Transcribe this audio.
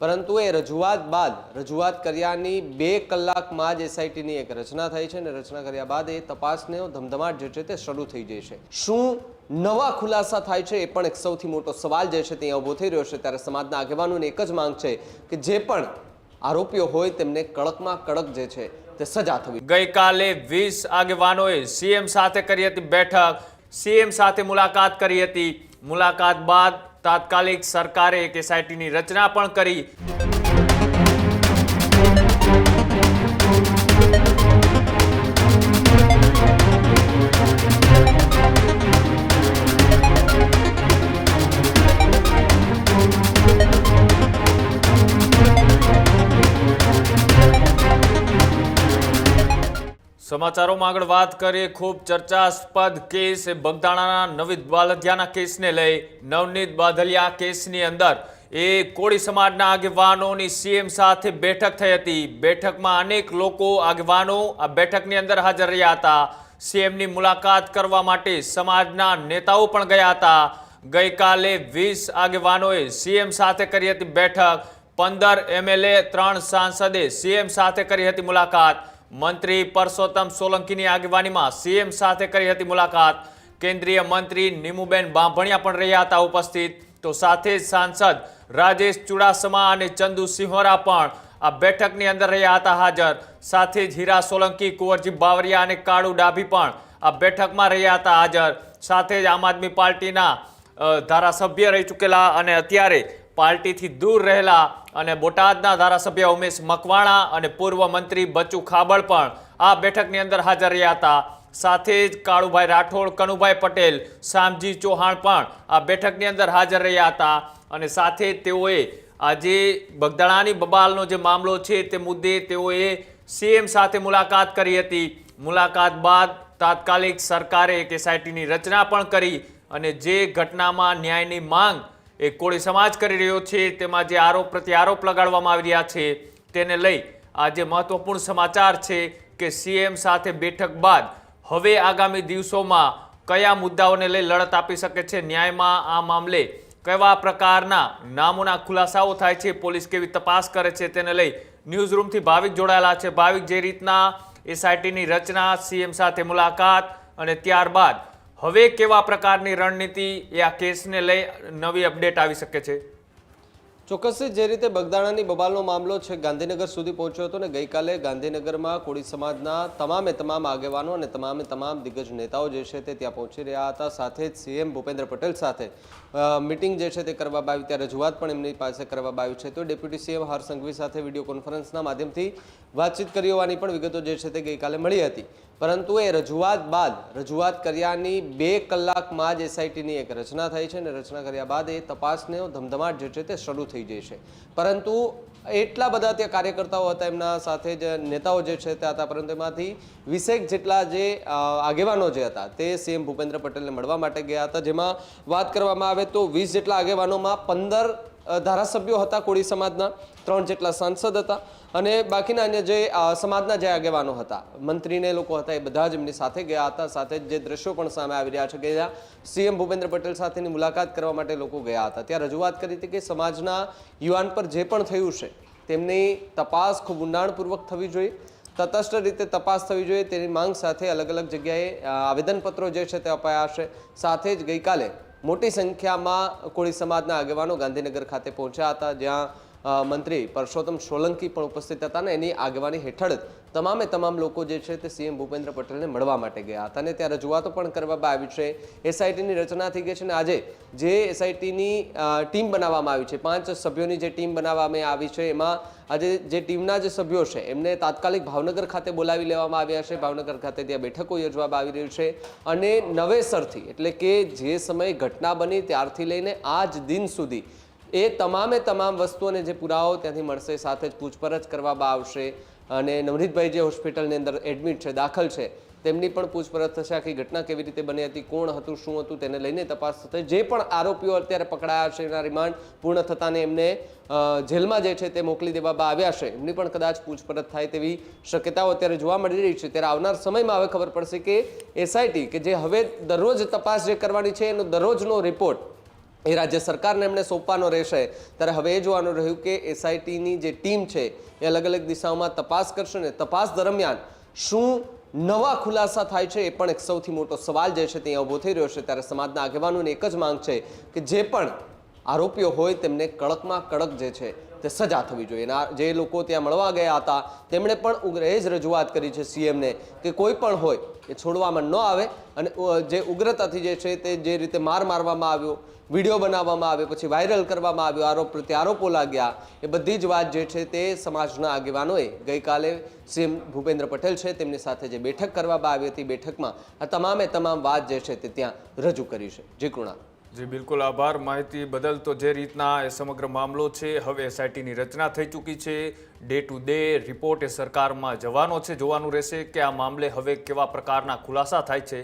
પરંતુ એ રજૂઆત બાદ, રજૂઆત કર્યાની બે કલાકમાં જ એસઆઈટીની એક રચના થઈ છે અને રચના કર્યા બાદ એ તપાસનો ધમધમાટ જે છે તે શરૂ થઈ જાય છે. શું નવા ખુલાસા થાય છે એ પણ એક સૌથી મોટો સવાલ જે છે તે ઊભો થઈ રહ્યો છે. ત્યારે સમાજના આગેવાનોની એક જ માંગ છે કે જે પણ આરોપીઓ હોય તેમને કડકમાં કડક જે છે તે સજા થવી. ગઈકાલે વીસ આગેવાનોએ સીએમ સાથે કરી હતી બેઠક. સીએમ સાથે મુલાકાત કરી હતી. મુલાકાત બાદ તાત્કાલિક સરકારે એક એસઆઈટીની રચના પણ કરી. સમાચારોમાં આગળ વાત કરીએ. ખૂબ ચર્ચાસ્પદ કેસ બગદાણાના નવીદ બાલધિયાના કેસને લઈ નવનીત બાદલિયા કેસની અંદર એ કોળી સમાજના આગેવાનોની સીએમ સાથે બેઠક થઈ હતી. બેઠકમાં અનેક લોકો આગેવાનો આ બેઠકની અંદર હાજર રહ્યા હતા. સીએમની મુલાકાત કરવા માટે સમાજના નેતાઓ પણ ગયા હતા. ગઈકાલે વીસ આગેવાનોએ સીએમ સાથે કરી હતી બેઠક. પંદર એમએલએ, ત્રણ સાંસદે સીએમ સાથે કરી હતી મુલાકાત. મંત્રી પરસોત્તમ સોલંકીની આગેવાનીમાં સીએમ સાથે કરી હતી મુલાકાત. કેન્દ્રીય મંત્રી નીમુબેન બાંભણિયા પણ રહ્યા હતા ઉપસ્થિત. તો સાથે જ સાંસદ રાજેશ ચુડાસમા અને ચંદુ સિંહોરા પણ આ બેઠકની અંદર રહ્યા હતા હાજર. સાથે જ હીરા સોલંકી, કુંવરજી બાવરિયા અને કાળુ ડાભી પણ આ બેઠકમાં રહ્યા હતા હાજર. સાથે જ આમ આદમી પાર્ટીના ધારાસભ્ય રહી ચૂકેલા અને અત્યારે પાર્ટીથી દૂર રહેલા અને બોટાદના ધારાસભ્ય ઉમેશ મકવાણા અને પૂર્વ મંત્રી બચુ ખાબડ પણ આ બેઠકની અંદર હાજર રહ્યા હતા. સાથે જ કાળુભાઈ રાઠોડ, કનુભાઈ પટેલ, શામજી ચૌહાણ પણ આ બેઠકની અંદર હાજર રહ્યા હતા અને સાથે તેઓએ આજે બગદાણાની બબાલનો જે મામલો છે તે મુદ્દે તેઓએ સીએમ સાથે મુલાકાત કરી હતી. મુલાકાત બાદ તાત્કાલિક સરકારે એક એસઆઈટીની રચના પણ કરી અને જે ઘટનામાં ન્યાયની માંગ એ કોળી સમાજ કરી રહ્યો છે. તેમાં જે આરોપ પ્રત્યે આરોપ લગાડવામાં આવી રહ્યા છે તેને લઈ આજે મહત્વપૂર્ણ સમાચાર છે કે સીએમ સાથે બેઠક બાદ હવે આગામી દિવસોમાં કયા મુદ્દાઓને લઈ લડત આપી શકે છે? ન્યાયમાં આ મામલે કેવા પ્રકારના નામોના ખુલાસાઓ થાય છે? પોલીસ કેવી તપાસ કરે છે તેને લઈ ન્યૂઝ રૂમથી ભાવિક જોડાયેલા છે. ભાવિક જે રીતના એસઆઈટીની રચના, સીએમ સાથે મુલાકાત અને ત્યારબાદ હવે કેવા પ્રકારની રણનીતિ એ આ કેસને લઈ નવી અપડેટ આવી શકે છે? ચોક્કસથી જે રીતે બગદાણાની બબાલનો મામલો છે, ગાંધીનગર સુધી પહોંચ્યો હતો ને ગઈકાલે ગાંધીનગરમાં કોળી સમાજના તમામે તમામ આગેવાનો અને તમામે તમામ દિગ્ગજ નેતાઓ જે છે તે ત્યાં પહોંચી રહ્યા હતા. સાથે જ સીએમ ભૂપેન્દ્ર પટેલ સાથે મિટિંગ જે છે તે કરવામાં આવી ત્યાં રજૂઆત પણ એમની પાસે કરવામાં આવી છે. તો ડેપ્યુટી સીએમ હર્ષ સંઘવી સાથે વીડિયો કોન્ફરન્સના માધ્યમથી વાતચીત કરી હોવાની પણ વિગતો જે છે તે ગઈકાલે મળી હતી. પરંતુ એ રજૂઆત બાદ, રજૂઆત કર્યાની બે કલાકમાં જ એસઆઈટીની એક રચના થઈ છે અને રચના કર્યા બાદ એ તપાસનો ધમધમાટ જે છે તે શરૂ થઈ જાય છે. પરંતુ એટલા બધા ત્યાં કાર્યકર્તાઓ હતા એમના સાથે જ નેતાઓ જે છે તે હતા, પરંતુ એમાંથી વીસેક જેટલા જે આગેવાનો જે હતા તે સીએમ ભૂપેન્દ્ર પટેલને મળવા માટે ગયા હતા. જેમાં વાત કરવામાં આવે તો વીસ જેટલા આગેવાનોમાં પંદર ધારાસભ્યો હતા કોળી સમાજના, ત્રણ જેટલા સાંસદ હતા. અને બાકીના અન્ય જે સમાજના જે આગેવાનો હતા, મંત્રીને લોકો હતા એ બધા જ એમની સાથે ગયા હતા. સાથે જે દ્રશ્યો પણ સામે આવી રહ્યા છે કે સીએમ ભૂપેન્દ્ર પટેલ સાથેની મુલાકાત કરવા માટે લોકો ગયા હતા. ત્યાં રજૂઆત કરી હતી કે સમાજના યુવાન પર જે પણ થયું છે, તેમની તપાસ ખૂબ ઊંડાણપૂર્વક થવી જોઈએ. તટસ્થ રીતે તપાસ થવી જોઈએ. તેની માંગ સાથે અલગ અલગ જગ્યાએ આવેદનપત્રો જે છે તે અપાયા છે. સાથે જ ગઈકાલે મોટી સંખ્યામાં કોળી સમાજના આગેવાનો ગાંધીનગર ખાતે પહોંચ્યા હતા જ્યાં મંત્રી પરસોત્તમ સોલંકી પણ ઉપસ્થિત હતા અને એની આગેવાની હેઠળ તમામે તમામ લોકો જે છે તે સીએમ ભૂપેન્દ્ર પટેલને મળવા માટે ગયા હતા અને ત્યાં રજૂઆતો પણ કરવામાં આવી છે. એસઆઈટીની રચના થઈ ગઈ છે અને આજે જે એસઆઈટીની ટીમ બનાવવામાં આવી છે, પાંચ સભ્યોની જે ટીમ બનાવવામાં આવી છે, એમાં આજે જે ટીમના જે સભ્યો છે એમને તાત્કાલિક ભાવનગર ખાતે બોલાવી લેવામાં આવ્યા છે. ભાવનગર ખાતે ત્યાં બેઠકો યોજવામાં આવી રહી છે અને નવેસરથી એટલે કે જે સમયે ઘટના બની ત્યારથી લઈને આજ દિન સુધી એ તમામે તમામ વસ્તુઓને જે પુરાવાઓ ત્યાંથી મળશે, સાથે જ પૂછપરછ કરવામાં આવશે. અને નવનીતભાઈ જે હોસ્પિટલની અંદર એડમિટ છે, દાખલ છે, તેમની પણ પૂછપરછ થશે, આખી ઘટના કેવી રીતે બની હતી, કોણ હતું, શું હતું, તેને લઈને તપાસ થશે. જે પણ આરોપીઓ અત્યારે પકડાયા છે એના રિમાન્ડ પૂર્ણ થતાને એમને જેલમાં જે છે તે મોકલી દેવામાં આવ્યા છે. એમની પણ કદાચ પૂછપરછ થાય તેવી શક્યતાઓ અત્યારે જોવા મળી રહી છે. ત્યારે આવનાર સમયમાં હવે ખબર પડશે કે એસઆઈટી, કે જે હવે દરરોજ તપાસ જે કરવાની છે, એનો દરરોજનો રિપોર્ટ એ રાજ્ય સરકારને એમણે સોંપવાનો રહેશે. ત્યારે હવે એ જોવાનું રહ્યું કે એસઆઈટીની જે ટીમ છે, એ અલગ અલગ દિશાઓમાં તપાસ કરશે ને તપાસ દરમિયાન શું નવા ખુલાસા થાય છે એ પણ એક સૌથી મોટો સવાલ જે છે ત્યાં ઊભો થઈ રહ્યો છે. ત્યારે સમાજના આગેવાનોની એક જ માંગ છે કે જે પણ આરોપીઓ હોય તેમને કડકમાં કડક જે છે તે સજા થવી જોઈએ. અને જે લોકો ત્યાં મળવા ગયા હતા, તેમણે પણ ઉગ્ર એ જ રજૂઆત કરી છે સીએમને કે કોઈ પણ હોય એ છોડવામાં ન આવે. અને જે ઉગ્રતાથી જે છે તે જે રીતે માર મારવામાં આવ્યો, વીડિયો બનાવવામાં આવ્યો, પછી વાયરલ કરવામાં આવ્યો, આરોપ પ્રત્યે આરોપો લાગ્યા, એ બધી જ વાત જે છે તે સમાજના આગેવાનોએ ગઈકાલે સીએમ ભૂપેન્દ્ર પટેલ છે તેમની સાથે જે બેઠક કરવામાં આવી હતી બેઠકમાં, આ તમામે તમામ વાત જે છે તે ત્યાં રજૂ કરી છે. જી કૃણાલ જી, બિલકુલ આભાર. માહિતી બદલ તો જે રીતના એ સમગ્ર મામલો છે, હવે એસઆઈટીની રચના થઈ ચૂકી છે. ડે ટુ ડે રિપોર્ટ એ સરકારમાં જવાનો છે, જોવાનું રહેશે કે આ મામલે હવે કેવા પ્રકારના ખુલાસા થાય છે.